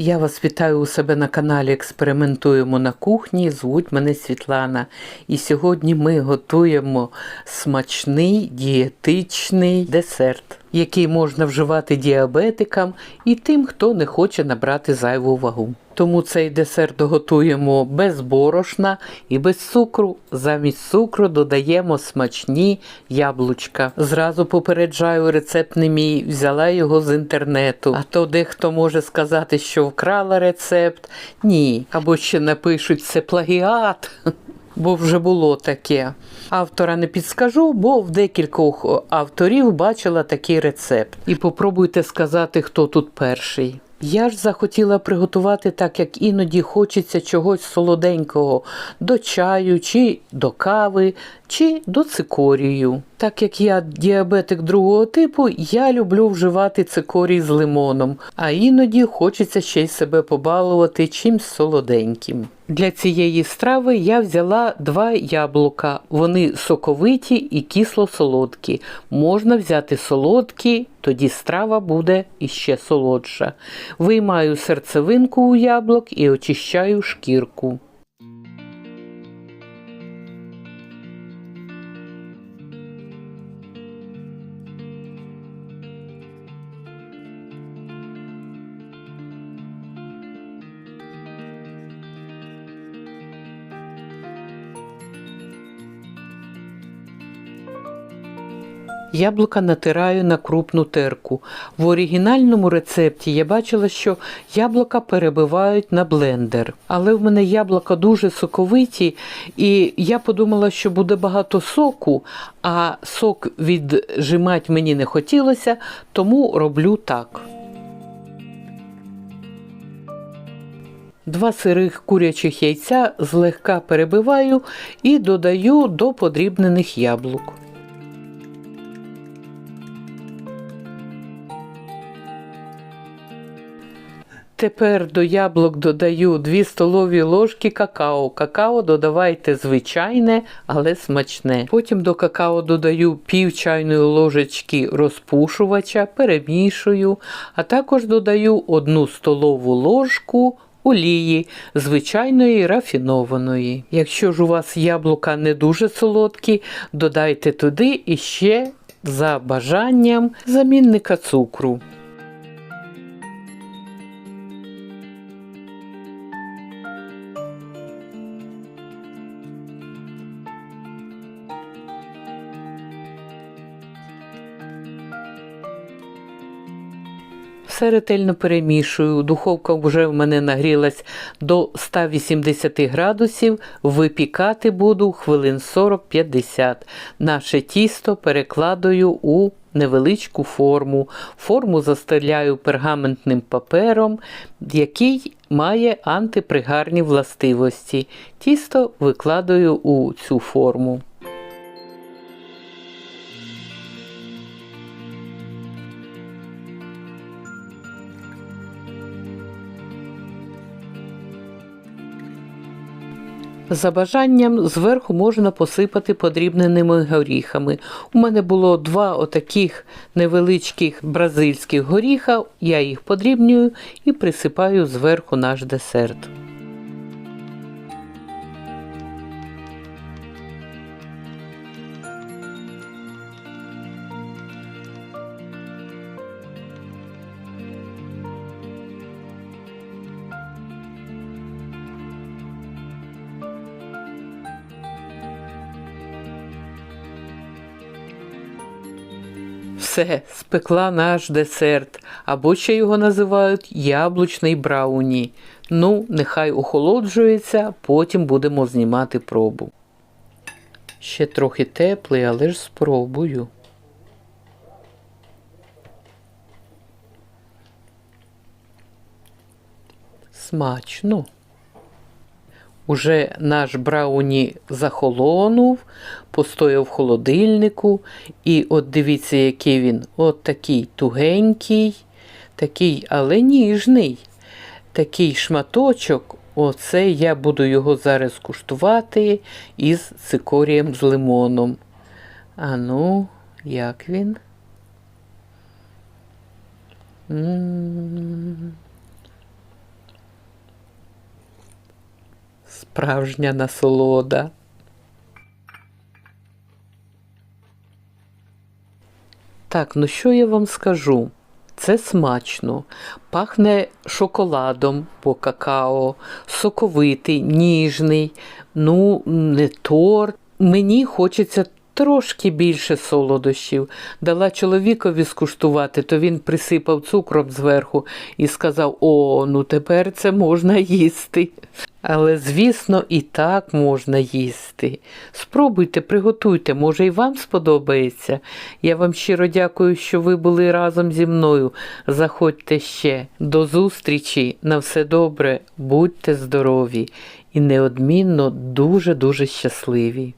Я вас вітаю у себе на каналі Експериментуємо на кухні. Звуть мене Світлана. І сьогодні ми готуємо смачний дієтичний десерт, який можна вживати діабетикам і тим, хто не хоче набрати зайву вагу. Тому цей десерт готуємо без борошна і без цукру. Замість цукру додаємо смачні яблучка. Зразу попереджаю, рецепт не мій, взяла його з інтернету. А то дехто може сказати, що вкрала рецепт. Ні. Або ще напишуть це плагіат. Бо вже було таке. Автора не підскажу, бо в декількох авторів бачила такий рецепт. І попробуйте сказати, хто тут перший. Я ж захотіла приготувати так, як іноді хочеться чогось солоденького до чаю, чи до кави, чи до цикорію. Так як я діабетик другого типу, я люблю вживати цикорій з лимоном, а іноді хочеться ще й себе побалувати чимсь солоденьким. Для цієї страви я взяла два яблука. Вони соковиті і кисло-солодкі. Можна взяти солодкі, тоді страва буде іще солодша. Виймаю серцевинку у яблук і очищаю шкірку. Яблука натираю на крупну терку. В оригінальному рецепті я бачила, що яблука перебивають на блендер. Але в мене яблука дуже соковиті, і я подумала, що буде багато соку, а сок віджимати мені не хотілося, тому роблю так. Два сирих курячих яйця злегка перебиваю і додаю до подрібнених яблук. Тепер до яблук додаю 2 столові ложки какао. Какао додавайте звичайне, але смачне. Потім до какао додаю пів чайної ложечки розпушувача, перемішую, а також додаю 1 столову ложку. Олії, звичайної рафінованої. Якщо ж у вас яблука не дуже солодкі, додайте туди іще за бажанням замінника цукру. Все ретельно перемішую. Духовка вже в мене нагрілась до 180 градусів. Випікати буду хвилин 40-50. Наше тісто перекладаю у невеличку форму. Форму застеляю пергаментним папером, який має антипригарні властивості. Тісто викладаю у цю форму. За бажанням зверху можна посипати подрібненими горіхами. У мене було два отаких невеличких бразильських горіха, я їх подрібнюю і присипаю зверху наш десерт. Все, спекла наш десерт, або ще його називають яблучний брауні. Ну, нехай охолоджується, потім будемо знімати пробу. Ще трохи теплий, але ж спробую. Смачно. Уже наш брауні захолонув, постояв в холодильнику. І от дивіться, який він от такий тугенький, такий, але ніжний. Такий шматочок. Оце я буду його зараз куштувати із цикорієм з лимоном. А ну, як він? М. справжня насолода. Так, ну що я вам скажу? Це смачно, пахне шоколадом по какао, соковитий, ніжний, ну, не торт. Мені хочеться трошки більше солодощів. Дала чоловікові скуштувати, то він присипав цукром зверху і сказав: О, ну тепер це можна їсти. Але, звісно, і так можна їсти. Спробуйте, приготуйте, може і вам сподобається. Я вам щиро дякую, що ви були разом зі мною. Заходьте ще. До зустрічі, на все добре, будьте здорові і неодмінно дуже-дуже щасливі.